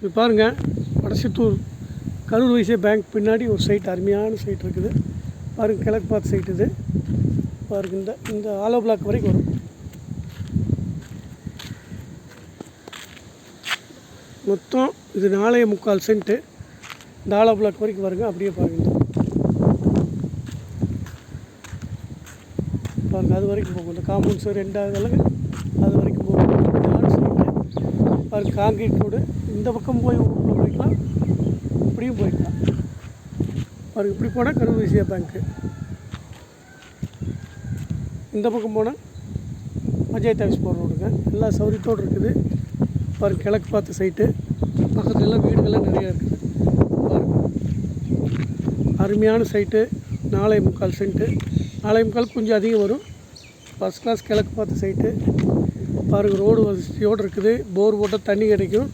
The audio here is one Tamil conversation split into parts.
இது பாருங்கள் வடசித்தூர் கரூர் வைசிய பேங்க் பின்னாடி ஒரு சைட் அருமையான சைட் இருக்குது. பாருங்கள் கிழக்கு பார்த்து சைட் இது. பாருங்க இந்த இந்த ஆலோ பிளாக் வரைக்கும் வரும். மொத்தம் இது நாளைய முக்கால் சென்ட்டு. இந்த ஆலோ பிளாக் வரைக்கும் வருங்க அப்படியே பாருங்கள் பாருங்கள் அது வரைக்கும் போகும். இந்த காம்பவுண்ட் சார் ரெண்டாவது அளவு அது வரைக்கும் போகும். பாருங்கள் காங்கிரீட் ரோடு இந்த பக்கம் போய் ஊருக்குள்ளே போய்க்கலாம். இப்படியும் போய்க்கலாம். பாருங்க இப்படி போனால் கரூர் விசியா பேங்க்கு இந்த பக்கம் போனால் பஞ்சாயத்து ஆஃபீஸ் போகிற ரோடுங்க எல்லா சௌகரியத்தோடு இருக்குது. பாரு கிழக்கு பார்த்த சைட்டு பக்கத்துல எல்லாம் வீடுகள்லாம் நிறையா இருக்குது. பாருங்க. அருமையான சைட்டு நாளை முக்கால் சென்ட்டு நாளை முக்கால் கொஞ்சம் அதிகம் வரும். ஃபஸ்ட் கிளாஸ் கிழக்கு பார்த்த சைட்டு பாருங்கள் ரோடு வசதியோடு இருக்குது. போர் போட்டால் தண்ணி கிடைக்கும்.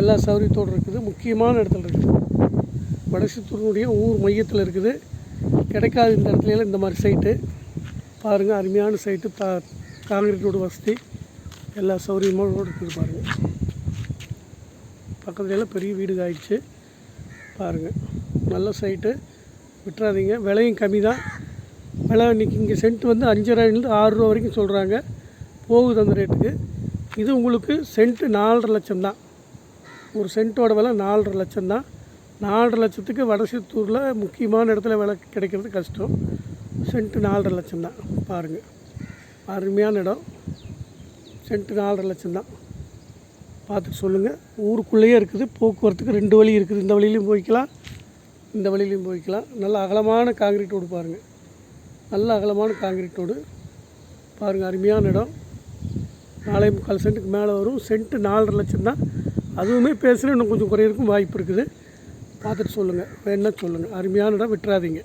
எல்லா சௌரியத்தோடு இருக்குது. முக்கியமான இடத்துல இருக்குது. வடசித்தூருடைய ஊர் மையத்தில் இருக்குது. கிடைக்காத இந்த இடத்துல எல்லாம் இந்த மாதிரி சைட்டு பாருங்கள் அருமையான சைட்டு தா காங்கிரீட் ரோடு வசதி. எல்லா சௌரியமும் இருக்குது பாருங்கள் பக்கத்துலலாம் பெரிய வீடு ஆயிடுச்சு பாருங்கள் நல்ல சைட்டு விட்டுறாதீங்க. விலையும் கம்மி தான். விலை இன்றைக்கி இங்கே சென்ட் வந்து அஞ்சரைலேருந்து ஆறு ரூபா வரைக்கும் சொல்கிறாங்க போகுது அந்த ரேட்டுக்கு இது உங்களுக்கு சென்ட்டு நாலரை லட்சம் தான். ஒரு சென்ட்டோட விலை நாலரை லட்சம் தான். நாலரை லட்சத்துக்கு வடசித்தூரில் முக்கியமான இடத்துல விலை கிடைக்கிறது கஷ்டம். சென்ட்டு நாலரை லட்சம் தான். பாருங்கள் அருமையான இடம். சென்ட்டு நாலரை லட்சம் தான். பார்த்துட்டு சொல்லுங்கள் ஊருக்குள்ளேயே இருக்குது. போக்குவரத்துக்கு ரெண்டு வழி இருக்குது. இந்த வழியிலையும் போய்க்கலாம். இந்த வழியிலையும் போய்க்கலாம். நல்ல அகலமான காங்கிரீட் ரோடு பாருங்கள் நல்ல அகலமான காங்கிரீட் ரோடு பாருங்கள் அருமையான இடம். நாலே முக்கால் சென்ட்டுக்கு மேலே வரும். சென்ட்டு நாலரை லட்சம் தான். அதுவுமே பேசுகிறேன் இன்னும் கொஞ்சம் குறையிறதுக்கும் வாய்ப்பு இருக்குது. பார்த்துட்டு சொல்லுங்கள் வேணா சொல்லுங்கள் அருமையான இடம் விட்டுறாதீங்க.